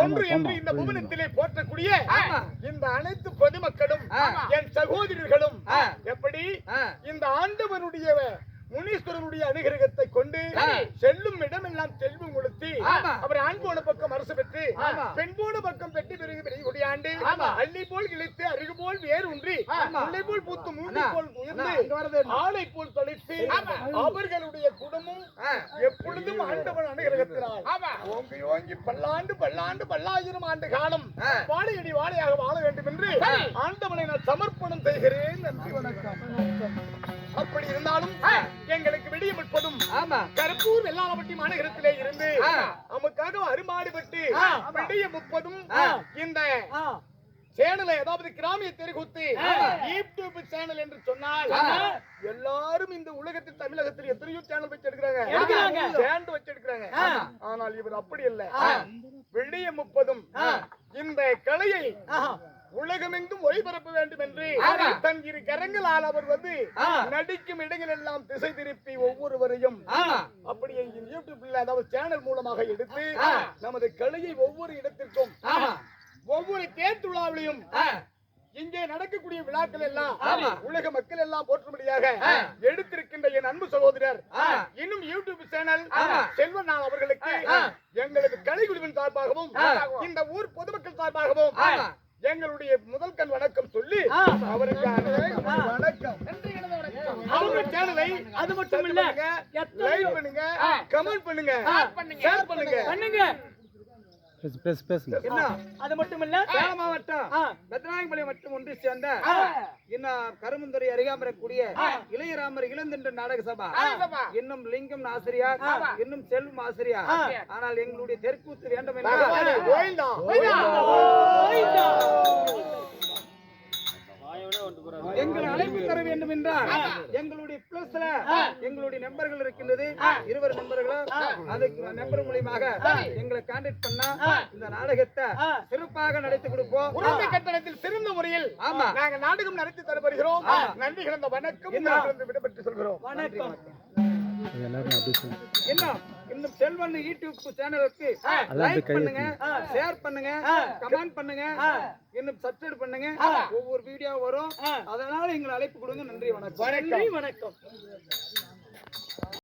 ஒன்று என்று இந்த புவனத்திலே போற்றக்கூடிய இந்த அனைத்து பொதுமக்களும் என் சகோதரர்களும் எப்படி இந்த ஆண்டவனுடைய முனீஸ்வரனுடைய அனுகிரகத்தை கொண்டு செல்லும் இடமெல்லாம் செல்வம் கொளுத்தி அவர் ஆண் போன பக்கம் அரசு பெற்று பெண் போன பக்கம் பெற்று பெருகு பெருகி கொடியாண்டு அள்ளி போல் கிழித்து அருகு போல் வேர் ஒன்றி முல்லை போல் பூத்து மூங்கி போல் உயர்ந்து ஆளை போல் தொலைத்து அவர்களுடைய குடும்பம் எப்பொழுதும் ஆண்டவன் அனுகிரகத்தினால். ஓங்கி ஓங்கி பல்லாண்டு பல்லாண்டு பல்லாயிரம் ஆண்டு காலம் வாழையடி வாழையாக வாழ வேண்டும் என்று ஆண்டவனை நான் சமர்ப்பணம் செய்கிறேன் நன்றி வணக்கம். அப்படி இருந்தாலும் எங்களுக்கு விடிய முற்பதும் கருப்பூர் வெள்ளாளப்பட்டி மாநகரத்திலே இருந்து நமக்காக அருமாடுபட்டு விடிய முப்பதும் இந்த சேனலை அதாவது கிராமிய தெருகுத்து யூடியூப் சேனல் என்று சொன்னால் எல்லாரும் இந்த உலகத்தில் தமிழகத்தில் எத்தனையோ சேனல் வச்சு எடுக்கிறாங்க. சேனல் வச்சு எடுக்கிறாங்க ஆனால் இவர் அப்படி அல்ல விடிய முப்பதும் இந்த கலையை உலகமெங்கும் ஒளிபரப்ப வேண்டும் என்று தன் இரு கரங்களால் அவர் வந்து நடிக்கும் இடங்கள் எல்லாம் திசை திருப்பி ஒவ்வொருவரையும் அப்படியே யூடியூப்ல அதாவது சேனல் மூலமாக எடுத்து நமது கலையை ஒவ்வொரு இடத்திற்கும் ஒவ்வொரு தேர்துழாவிலையும் இங்கே நடக்கக்கூடிய விழாக்கள் எல்லாம் உலக மக்கள் எல்லாம் போற்றும்படியாக எடுத்திருக்கின்ற என் அன்பு சகோதரர் இன்னும் யூடியூப் சேனல் செல்வன் நான் அவர்களுக்கு எங்களது கலைக்குழுவின் சார்பாகவும் இந்த ஊர் பொதுமக்கள் சார்பாகவும் எங்களுடைய முதல் கண் வணக்கம் சொல்லி அவருக்கு வணக்கம். அவங்க சேனலை அது மட்டும் இல்ல. லைக் பண்ணுங்க கமெண்ட் பண்ணுங்க ஷேர் பண்ணுங்க. பண்ணுங்க. பேசு பேசு பேசுங்க. என்ன? அது மட்டும் இல்ல சேலம் மாவட்டம் பெத்தநாயகம்பாளையம் மட்டும் ஒன்று சேர்ந்த இன்னும் கருமந்துறை அருகாமரக்கூடிய இளையராமர் இளந்தென்று நாடக சபா. இன்னும் லிங்கம் ஆசிரியார் இன்னும் செல்வம் ஆசிரியார் ஆனால் எங்களுடைய தெற்கூத்து வேண்டும் என்று எங்கள் அழைப்பு தர வேண்டும் என்றால் எங்களுடைய பிளஸ்ல எங்களுடைய நம்பர்கள் இருக்கின்றது. இருவர் நம்பர்களும் அதுக்கு நம்பர் மூலியமாக எங்களை கான்டாக்ட் பண்ணா இந்த நாடகத்தை சிறப்பாக நடத்தி கொடுப்போம். உரிமை கட்டணத்தில் சிறந்த முறையில் ஆமா. நாங்க நாடகம் நடத்தி தரப்படுகிறோம். நன்றி கிடந்த வணக்கம். விடைபெற்று சொல்கிறோம். வணக்கம். என்ன? இன்னும் செல்வன் யூடியூப் சேனலுக்கு லைக் பண்ணுங்க ஷேர் பண்ணுங்க கமெண்ட் பண்ணுங்க இன்னும் சப்ஸ்கிரைப் பண்ணுங்க. ஒவ்வொரு வீடியோ வரும். அதனால எங்களை அழைப்பு கொடுங்க. நன்றி வணக்கம். நன்றி வணக்கம்.